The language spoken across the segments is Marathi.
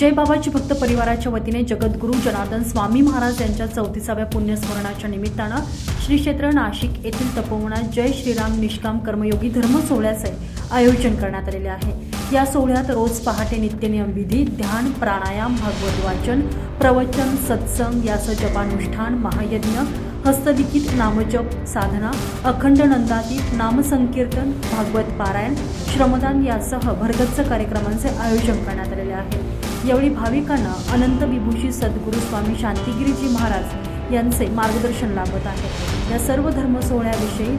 जय बाबाची भक्त परिवाराच्या वतीने जगद्गुरू जनार्दन स्वामी महाराज यांच्या चौतीसाव्या पुण्यस्मरणाच्या निमित्तानं श्री क्षेत्र नाशिक येथील तपोवनात जय श्रीराम निष्काम कर्मयोगी धर्म सोहळ्याचे आयोजन करण्यात आलेले आहे. या सोहळ्यात रोज पहाटे नित्यनियम विधी ध्यान प्राणायाम भागवत वाचन प्रवचन सत्संग यासह जपानुष्ठान महायज्ञ हस्तलिखित नामजप साधना अखंड नंदाती नामसंकीर्तन भागवत पारायण श्रमदान यासह भरगच्च कार्यक्रमांचे आयोजन करण्यात आलेले आहे. यावेळी भाविकांना अनंत विभूषी सद्गुरू स्वामी शांतिगिरीजी महाराज यांचे मार्गदर्शन लाभत आहे. या सर्व धर्म सोहळ्याविषयी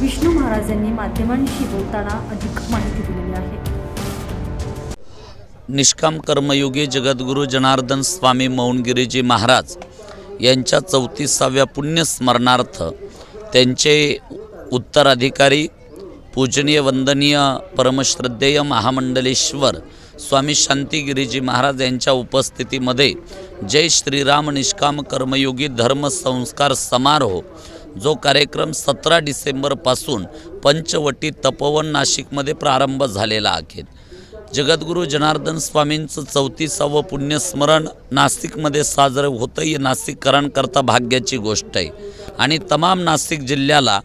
विष्णू महाराज यांनी माध्यमांशी बोलताना अधिक माहिती दिलेली आहे. निष्काम कर्मयोगी जगद्गुरू जनार्दन स्वामी मौनगिरीजी महाराज यांच्या चौतीसाव्या पुण्यस्मरणार्थ त्यांचे उत्तराधिकारी पूजनीय वंदनीय परमश्रद्धेय महामंडलेश्वर स्वामी शांतिगिरीजी महाराज यांच्या उपस्थितीमध्ये जय श्रीराम निष्काम कर्मयोगी धर्म संस्कार समारोह जो कार्यक्रम सतरा डिसेंबरपासून पंचवटी तपोवन नाशिकमध्ये प्रारंभ झालेला आहे. जगद्गुरू जनार्दन स्वामींचं चौतीसावं पुण्यस्मरण नाशिकमध्ये साजरं होतं ही नाशिककरांकरता भाग्याची गोष्ट आहे. आणि तमाम नाशिक जिल्ह्याला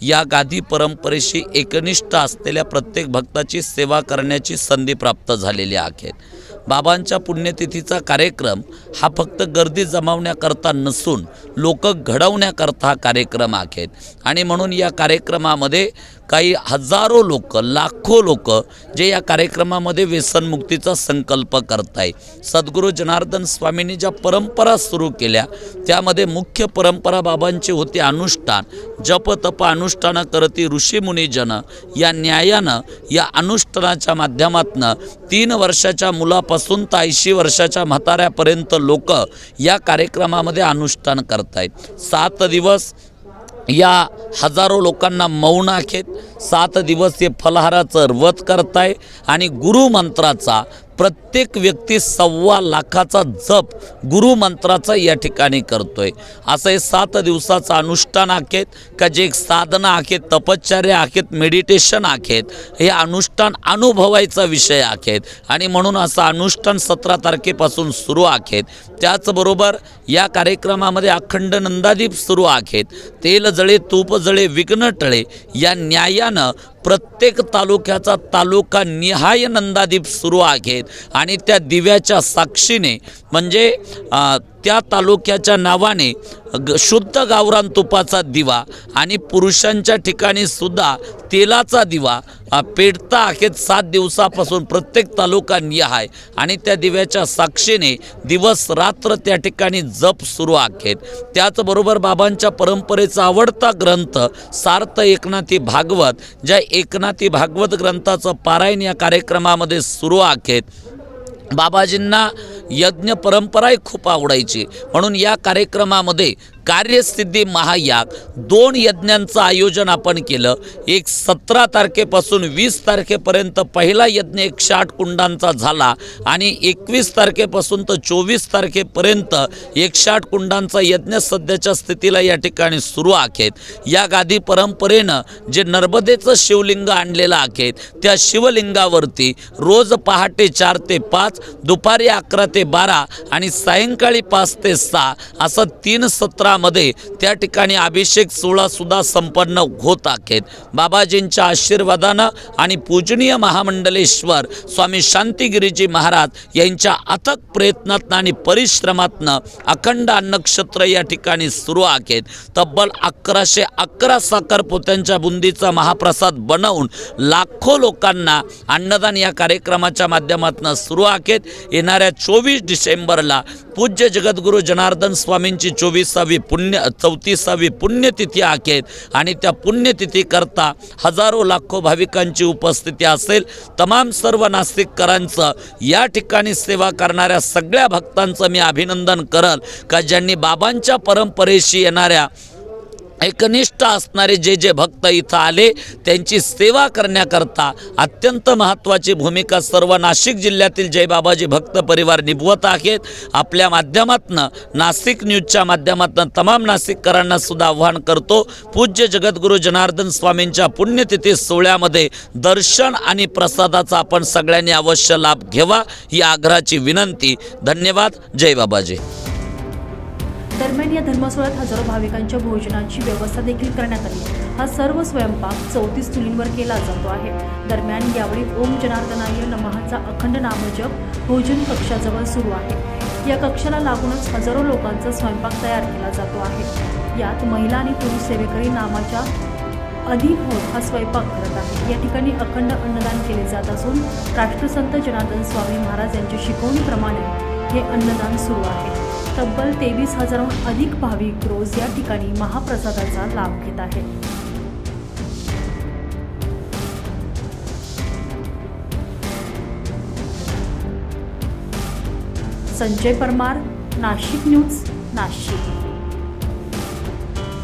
या गादी परंपरेशी एकनिष्ठ असलेल्या प्रत्येक भक्ताची सेवा करण्याची संधी प्राप्त झालेली आहे. बाबांच्या पुण्यतिथीचा कार्यक्रम हा फक्त गर्दी जमावण्याकरता नसून लोक घडवण्याकरता हा कार्यक्रम आहे. आणि म्हणून या कार्यक्रमामध्ये काही हजारो लोक लाखो लोक जे या कार्यक्रमामध्ये व्यसनमुक्तीचा संकल्प करताय. सद्गुरू जनार्दन स्वामींनी ज्या परंपरा सुरू केल्या त्यामध्ये मुख्य परंपरा बाबांची होती अनुष्ठान. जप तप अनुष्ठानं करती ऋषीमुनीजन या न्यायानं या अनुष्ठानाच्या माध्यमातनं तीन वर्षाच्या मुलापासून तर ऐंशी वर्षाच्या म्हाताऱ्यापर्यंत लोक या कार्यक्रमामध्ये अनुष्ठान करतायत. सात दिवस या हजारो लोकांना मौन आखेत सात दिवस हे फलहाराचं व्रत करताय आणि गुरुमंत्राचा प्रत्येक व्यक्ती सव्वा लाखाचा जप गुरुमंत्राचा या ठिकाणी करतो आहे असं हे सात दिवसाचं अनुष्ठान आखेत का जे एक साधना आखेत तपश्चर्या आखेत मेडिटेशन आखेत हे अनुष्ठान अनुभवायचा विषय आखेत. आणि म्हणून असं अनुष्ठान सतरा तारखेपासून सुरू आखेत. त्याचबरोबर या कार्यक्रमामध्ये अखंड नंदादीप सुरू आहेत. तेल जळे तूप जळे विघ्न टळे या न्यायानं प्रत्येक तालुक्याचा तालुका निहाय नंदादीप सुरू आहेत. आणि त्या दिव्याच्या साक्षीने म्हणजे त्या तालुक्याच्या नावाने ग शुद्ध गावरान तुपाचा दिवा आणि पुरुषांच्या ठिकाणी सुद्धा तेलाचा दिवा पेटता आहेत सात दिवसापासून प्रत्येक तालुका निहाय आणि त्या दिव्याच्या साक्षीने दिवस रात्र त्या ठिकाणी जप सुरू आहेत त्याचबरोबर बाबांच्या परंपरेचा आवडता ग्रंथ सार्थ एकनाथी भागवत ज्या एकनाथी भागवत ग्रंथाचं पारायण या कार्यक्रमामध्ये सुरू आहेत बाबाजींना यज्ञ परंपराही खूप आवडायची. म्हणून या कार्यक्रमामध्ये कार्यसिद्धी महायाग दोन यज्ञांचं आयोजन आपण केलं. एक सतरा तारखेपासून वीस तारखेपर्यंत पहिला यज्ञ एकशे आठ कुंडांचा झाला आणि एकवीस तारखेपासून तर चोवीस तारखेपर्यंत एकशे आठ कुंडांचा यज्ञ सध्याच्या स्थितीला या ठिकाणी सुरू आहेत या गादी परंपरेनं जे नर्मदेचं शिवलिंग आणलेलं आहेत त्या शिवलिंगावरती रोज पहाटे चार ते पाच दुपारी अकरा ते बारा आणि सायंकाळी पाच ते सहा असं तीन सत्रामध्ये त्या ठिकाणी अभिषेक सोहळासुद्धा संपन्न होत आहेत. बाबाजींच्या आशीर्वादानं आणि पूजनीय महामंडलेश्वर स्वामी शांतिगिरीजी महाराज यांच्या अथक प्रयत्नातनं आणि परिश्रमातनं अखंड नक्षत्र या ठिकाणी सुरू आहेत. तब्बल अकराशे अकरा साखर पोत्यांच्या बुंदीचा महाप्रसाद बनवून लाखो लोकांना अन्नदान या कार्यक्रमाच्या माध्यमातून सुरू आहेत. येणाऱ्या चोवीस डिसेंबरला पूज्य जगद्गुरू जनार्दन स्वामींची चोवीसावी पुण्य चौतीसावी पुण्यतिथी आहेत आणि त्या पुण्यतिथीकरता हजारो लाखो भाविकांची उपस्थिती असेल. तमाम सर्व नास्तिककरांचं या ठिकाणी सेवा करणाऱ्या सगळ्या भक्तांचं मी अभिनंदन करल का ज्यांनी बाबांच्या परंपरेशी येणाऱ्या एकनिष्ठ असणारे जे जे भक्त इथं आले त्यांची सेवा करण्याकरता अत्यंत महत्त्वाची भूमिका सर्व नाशिक जिल्ह्यातील जय बाबाजी भक्त परिवार निभवत आहेत. आपल्या माध्यमातनं नाशिक न्यूजच्या माध्यमातून तमाम नाशिककरांना सुद्धा आव्हान करतो पूज्य जगद्गुरू जनार्दन स्वामींच्या पुण्यतिथी सोहळ्यामध्ये दर्शन आणि प्रसादाचा आपण सगळ्यांनी अवश्य लाभ घ्यावा ही आग्रहाची विनंती. धन्यवाद. जय बाबाजी दरम्यान या धर्मसोहळ्यात हजारो भाविकांच्या भोजनाची व्यवस्था देखील करण्यात आली. हा सर्व स्वयंपाक चौतीस चुलींवर केला जातो आहे. दरम्यान यावेळी ओम जनार्दनाय नमहाचा अखंड नामजप भोजन कक्षाजवळ सुरू आहे. या कक्षाला लागूनच हजारो लोकांचा स्वयंपाक तयार केला जातो आहे. यात महिला आणि पुरुष सेवेकरी नामाच्या अधीन होत हा स्वयंपाक करत आहे या ठिकाणी अखंड अन्नदान केले जात असून राष्ट्रसंत जनार्दन स्वामी महाराज यांच्या शिकवणीप्रमाणे हे अन्नदान सुरू आहे. तब्बल तेवीस हजाराहून अधिक भाविक रोज या ठिकाणी महाप्रसादाचा लाभ घेत आहेत. संजय परमार नाशिक न्यूज नाशिक.